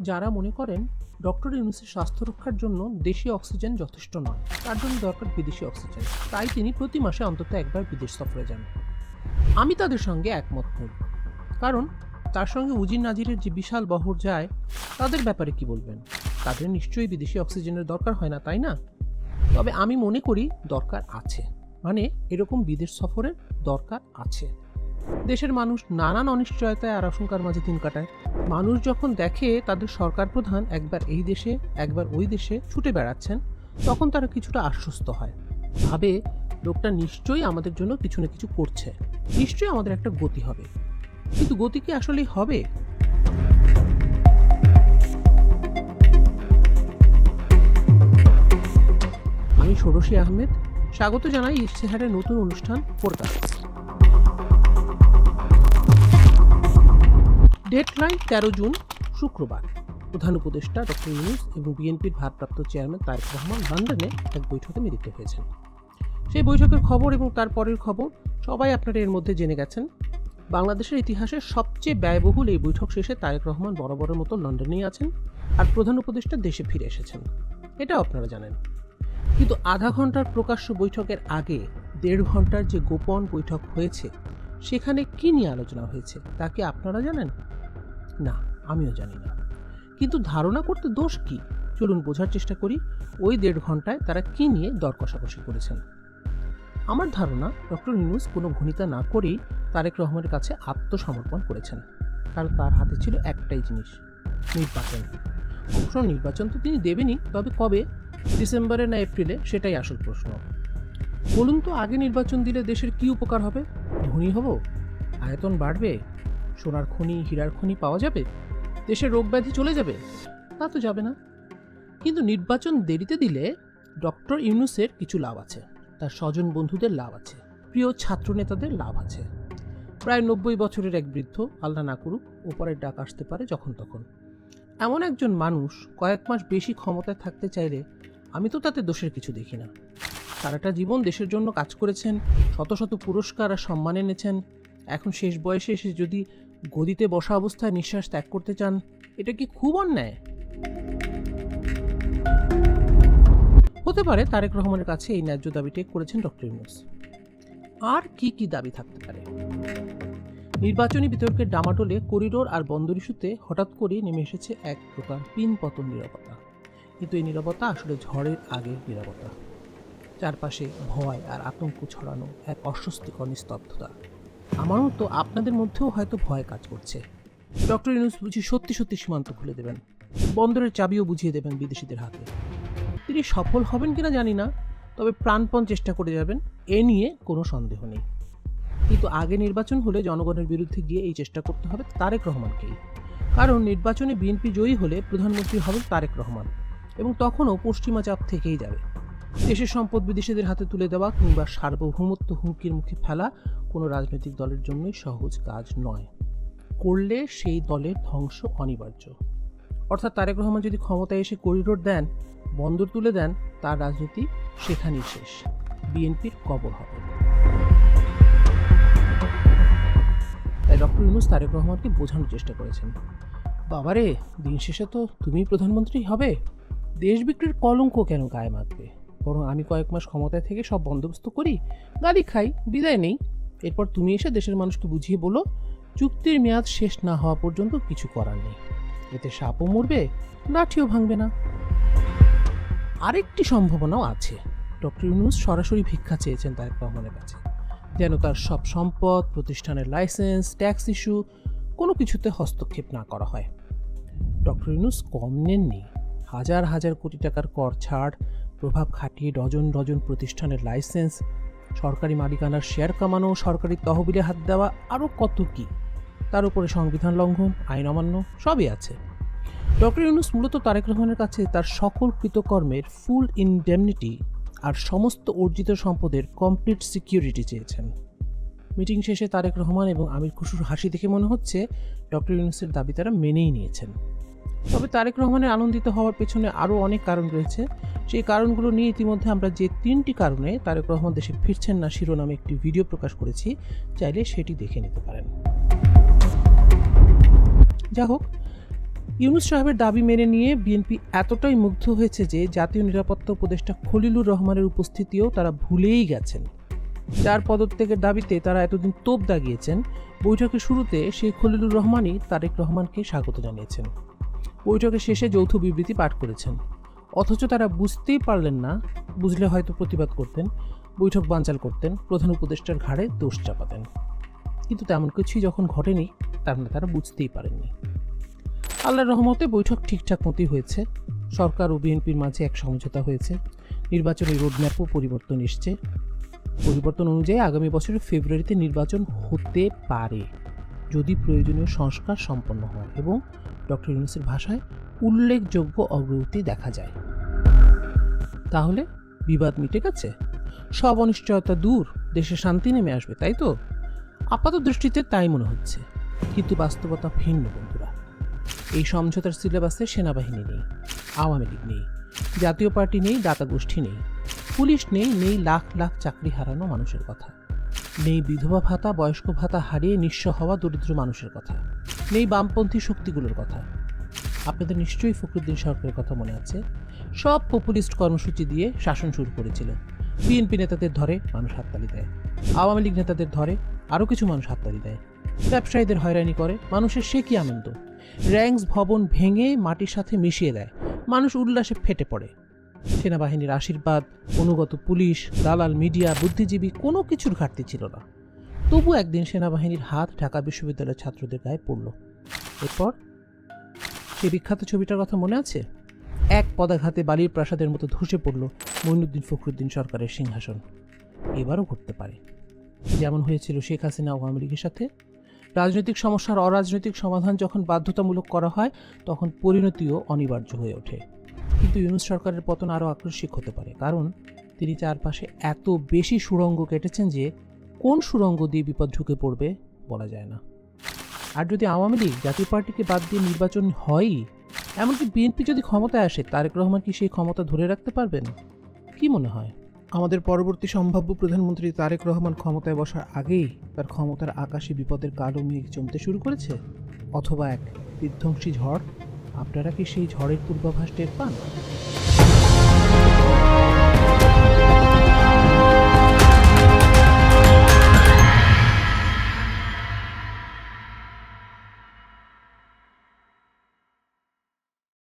যারা মনে করেন ডক্টর ইউনুসের স্বাস্থ্য রক্ষার জন্য দেশীয় অক্সিজেন যথেষ্ট নয়, তার জন্য দরকার বিদেশি অক্সিজেন। তাই তিনি প্রতি মাসে অন্তত একবার বিদেশ সফরে যান। আমি তাদের সঙ্গে একমত নই কারণ তার সঙ্গে উজির নাজিরের যে বিশাল বহর যায়, তাদের ব্যাপারে কি বলবেন? তাদের নিশ্চয়ই বিদেশি অক্সিজেনের দরকার হয় না, তাই না? তবে আমি মনে করি দরকার আছে। মানে এরকম বিদেশ সফরের দরকার আছে। দেশের মানুষ নানান অনিশ্চয়তায় আর আশঙ্কার মাঝে দিন কাটায়। মানুষ যখন দেখে তাদের সরকার প্রধান একবার এই দেশে, একবার ওই দেশে ছুটে বেড়াচ্ছেন, তখন তারা কিছুটা আশ্বস্ত হয়। ভাবে, লোকটা নিশ্চয়ই আমাদের জন্য কিছু না কিছু করছে। নিশ্চয়ই আমাদের একটা গতি হবে। কিন্তু গতি কি আসলেই হবে? আমি ষোড়শী আহমেদ। স্বাগত জানাই ইশতেহারের নতুন অনুষ্ঠান ফোরকাস্ট ডেডলাইন তেরো জুন, শুক্রবার। প্রধান উপদেষ্টা ডক্টর ইউনুস এবং বিএনপির ভারপ্রাপ্ত চেয়ারম্যান তারেক রহমান লন্ডনে এক বৈঠকে মিলিত হয়েছেন। সেই বৈঠকের খবর এবং তার পরের খবর সবাই আপনারা এর মধ্যে জেনে গেছেন। বাংলাদেশের ইতিহাসে সবচেয়ে ব্যয়বহুল এই বৈঠক শেষে তারেক রহমান বরাবরের মতো লন্ডনেই আছেন আর প্রধান উপদেষ্টা দেশে ফিরে এসেছেন। এটাও আপনারা জানেন। কিন্তু আধা ঘণ্টার প্রকাশ্য বৈঠকের আগে দেড় ঘণ্টার যে গোপন বৈঠক হয়েছে, সেখানে কি নিয়ে আলোচনা হয়েছে তা কি আপনারা জানেন? না, আমিও জানি না। কিন্তু ধারণা করতে দোষ কি? চলুন বোঝার চেষ্টা করি, ওই দেড় ঘন্টায় তারা কি নিয়ে দর কষাকষি করেছেন। আমার ধারণা, ডক্টর ইউনুস কোনো ভনিতা না করেই তারেক রহমানের কাছে আত্মসমর্পণ করেছেন। কারণ তার হাতে ছিল একটাই জিনিস, নির্বাচন। অবশ্য নির্বাচন তো তিনি দেবেনই, তবে কবে? ডিসেম্বরে না এপ্রিলে? সেটাই আসল প্রশ্ন। বলুন তো, আগে নির্বাচন দিলে দেশের কি উপকার হবে? ধনী হব? আয়তন বাড়বে? সোনার খনি, হীরার খনি পাওয়া যাবে? দেশের রোগ ব্যাধি চলে যাবে? তা তো যাবে না। কিন্তু নির্বাচন দেরিতে দিলে ডক্টর ইউনুসের কিছু লাভ আছে। তার স্বজন বন্ধুদের লাভ আছে। প্রিয় ছাত্রনেতাদের লাভ আছে। প্রায় নব্বই বছরের এক বৃদ্ধ, আল্লাহ না করুক, ওপরের ডাক আসতে পারে যখন তখন। এমন একজন মানুষ কয়েক মাস বেশি ক্ষমতায় থাকতে চাইলে আমি তো তাতে দোষের কিছু দেখি না। সারাটা জীবন দেশের জন্য কাজ করেছেন, শত শত পুরস্কার আর সম্মান এনেছেন। এখন শেষ বয়সে এসে যদি গদিতে বসা অবস্থায় নিঃশ্বাস ত্যাগ করতে চান, এটা কি খুব অন্যায়? হতে পারে তারেক রহমানের কাছে এই ন্যায্য দাবিটাই করেছেন ডক্টর ইউনুস। আর কি কি দাবি থাকতে পারে? নির্বাচনী বিতর্কের ডামাটোলে করিডোর আর বন্দর ইস্যুতে হঠাৎ করেই নেমে এসেছে এক প্রকার পিন পতন নিরাপত্তা কিন্তু এই নিরাপত্তা আসলে ঝড়ের আগের নিরাপত্তা চারপাশে ভয় আর আতঙ্ক ছড়ানো এক অস্বস্তিকর নিস্তব্ধতা। আমার মতো আপনাদের মধ্যেও হয়তো ভয় কাজ করছে। ডক্টর ইউনুস বুঝি সত্যি সত্যি সীমান্ত খুলে দেবেন। বন্দরের চাবিও বুঝিয়ে দেবেন বিদেশিদের হাতে। তিনি সফল হবেন কিনা জানি না, তবে প্রাণপণ চেষ্টা করে যাবেন, এ নিয়ে কোনো সন্দেহ নেই। কিন্তু আগে নির্বাচন হলে জনগণের বিরুদ্ধে গিয়ে এই চেষ্টা করতে হবে তারেক রহমানকেই। কারণ নির্বাচনে বিএনপি জয়ী হলে প্রধানমন্ত্রী হবেন তারেক রহমান, এবং তখনও পশ্চিমা চাপ থেকেই যাবে। দেশের সম্পদ বিদেশিদের হাতে তুলে দেওয়া কিংবা সার্বভৌমত্ব হুমকির মুখে ফেলা কোনো রাজনৈতিক দলের জন্যই সহজ কাজ নয়। করলে সেই দলের ধ্বংস অনিবার্য। অর্থাৎ তারেক রহমান যদি ক্ষমতায় এসে করিডোর দেন, বন্দর তুলে দেন, তার রাজনীতি সেখানেই শেষ। বিএনপির কবর হবে। তাই ডক্টর ইউনুস তারেক রহমানকে বোঝানোর চেষ্টা করেছেন। বাবারে, দিন শেষে তো তুমি প্রধানমন্ত্রী হবে। দেশ বিক্রির কলঙ্ক কেন গায়ে মাখবে বরং আমি কয়েক মাস ক্ষমতায় থেকে সব বন্দোবস্ত করি গালি খাই, বিদায় নেই। এরপর তুমি এসে দেশের মানুষকে বুঝিয়ে বলো, চুক্তির মেয়াদ শেষ না হওয়া পর্যন্ত কিছু করার নেই। এতে সাপও মরবে, লাঠিও ভাঙবে না। আরেকটি সম্ভাবনাও আছে। ডক্টর ইউনুস সরাসরি ভিক্ষা চেয়েছেন তারেক রহমানের কাছে। যেন তার সব সম্পদ, প্রতিষ্ঠানের লাইসেন্স, ট্যাক্স ইস্যু কোনো কিছুতে হস্তক্ষেপ না করা হয়। ডক্টর ইউনুস কম নেননি। হাজার হাজার কোটি টাকার কর ছাড় প্রভাব খাটিয়ে ডজন ডজন প্রতিষ্ঠানের লাইসেন্স, সরকারি মালিকানার শেয়ার কামানো, সরকারি তহবিলে হাত দেওয়া আরও কত কি? তার উপরে সংবিধান লঙ্ঘন, আইন অমান্য, সবই আছে। ডক্টর ইউনুস মূলত তারেক রহমানের কাছে তার সকল কৃতকর্মের ফুল ইনডেমনিটি আর সমস্ত অর্জিত সম্পদের কমপ্লিট সিকিউরিটি চেয়েছেন। মিটিং শেষে তারেক রহমান এবং আমির খুশুর হাসি দেখে মনে হচ্ছে ডক্টর ইউনুসের দাবি তারা মেনেই নিয়েছেন। তবে তারেক রহমানের আনন্দিত হওয়ার পেছনে আরও অনেক কারণ রয়েছে। সেই কারণগুলো নিয়ে ইতিমধ্যে আমরা যে তিনটি কারণে তারেক রহমান দেশে ফিরছেন না শিরোনামে একটি ভিডিও প্রকাশ করেছি, চাইলে সেটি দেখে নিতে পারেন। যা হোক, ইউনুস সাহেবের দাবি মেনে নিয়ে বিএনপি এতটাই মুগ্ধ হয়েছে যে জাতীয় নিরাপত্তা উপদেষ্টা খলিলুর রহমানের উপস্থিতিও তারা ভুলেই গেছেন। যার পদত্যাগের দাবিতে তারা এতদিন তোপ দাগিয়েছেন। বৈঠকের শুরুতে সেই খলিলুর রহমানই তারেক রহমানকে স্বাগত জানিয়েছেন। বৈঠকের শেষে যৌথ বিবৃতি পাঠ করেছেন। অথচ তারা বুঝতেই পারলেন না, বুঝলে হয়তো প্রতিবাদ করতেন, বৈঠক বানচাল করতেন, প্রধান উপদেষ্টার ঘাড়ে দোষ চাপাতেন। কিন্তু তেমন কিছুই যখন ঘটেনি, তার মানে তারা বুঝতেই পারেননি। আল্লাহর রহমতে বৈঠক ঠিকঠাক মতোই হয়েছে। সরকার ও বিএনপির মাঝে এক সমঝোতা হয়েছে। নির্বাচনী রোডম্যাপও পরিবর্তন এসছে। পরিবর্তন অনুযায়ী আগামী বছরের ফেব্রুয়ারিতে নির্বাচন হতে পারে। যদি প্রয়োজনীয় সংস্কার সম্পন্ন হয় এবং ডক্টর ইউনুসের ভাষায় উল্লেখযোগ্য অগ্রগতি দেখা যায়। তাহলে বিবাদ মিটে গেছে? সব অনিশ্চয়তা দূর, দেশে শান্তি নেমে আসবে, তাই তো? আপাত দৃষ্টিতে তাই মনে হচ্ছে। কিন্তু বাস্তবতা ভিন্ন, বন্ধুরা। এই সমঝোতার সিলেবাসে সেনাবাহিনী নেই, আওয়ামী লীগ নেই, জাতীয় পার্টি নেই দাতা গোষ্ঠী নেই, পুলিশ নেই নেই লাখ লাখ চাকরি হারানো মানুষের কথা। নেই বিধবা ভাতা, বয়স্ক ভাতা হারিয়ে নিঃস্ব হওয়া দরিদ্র মানুষের কথা। নেই বামপন্থী শক্তিগুলোর কথা। আপনাদের নিশ্চয়ই ফখরুদ্দিন সরকারের কথা মনে আছে। সব পপুলিস্ট কর্মসূচি দিয়ে শাসন শুরু করেছিল বিএনপি নেতাদের ধরে মানুষ হাততালি দেয়। আওয়ামী লীগ নেতাদের ধরে আরও কিছু মানুষ হাততালি দেয়। ব্যবসায়ীদের হয়রানি করে, মানুষের সে কি আনন্দ? র্যাঙ্কস ভবন ভেঙে মাটির সাথে মিশিয়ে দেয়। মানুষ উল্লাসে ফেটে পড়ে। সেনাবাহিনীর আশীর্বাদ, অনুগত পুলিশ, দালাল, মিডিয়া, বুদ্ধিজীবী কোনো কিছুর ঘাটতি ছিল না। তবু একদিন সেনাবাহিনীর হাত ঢাকা বিশ্ববিদ্যালয়ের ছাত্রদের গায়ে পড়ল। এরপর? সেই বিখ্যাত ছবিটার কথা মনে আছে? এক পদাঘাতে বালির প্রাসাদের মতো ধসে পড়ল মইনুদ্দিন ফখরুদ্দিন সরকারের সিংহাসন। এবারও ঘটতে পারে। যেমন হয়েছিল শেখ হাসিনা আওয়ামী লীগের সাথে। রাজনৈতিক সমস্যার অরাজনৈতিক সমাধান যখন বাধ্যতামূলক করা হয়, তখন পরিণতিও অনিবার্য হয়ে ওঠে। কিন্তু ইউনুস সরকারের পতন আরও আকস্মিক হতে পারে, কারণ তিনি চারপাশে এত বেশি সুড়ঙ্গ কেটেছেন যে কোন সুড়ঙ্গ দিয়ে বিপদ ঢুকে পড়বে বলা যায় না। আর যদি আওয়ামী লীগ জাতীয় পার্টিকে বাদ দিয়ে নির্বাচন হয়ই, এমনকি বিএনপি যদি ক্ষমতায় আসে, তারেক রহমান কি সেই ক্ষমতা ধরে রাখতে পারবেন? কি মনে হয়? আমাদের পরবর্তী সম্ভাব্য প্রধানমন্ত্রী তারেক রহমান ক্ষমতায় বসার আগেই তার ক্ষমতার আকাশে বিপদের কালো মেঘ জমতে শুরু করেছে, অথবা এক বিধ্বংসী ঝড় আপনারা কি সেই ঝড়ের পূর্বাভাস টের পান?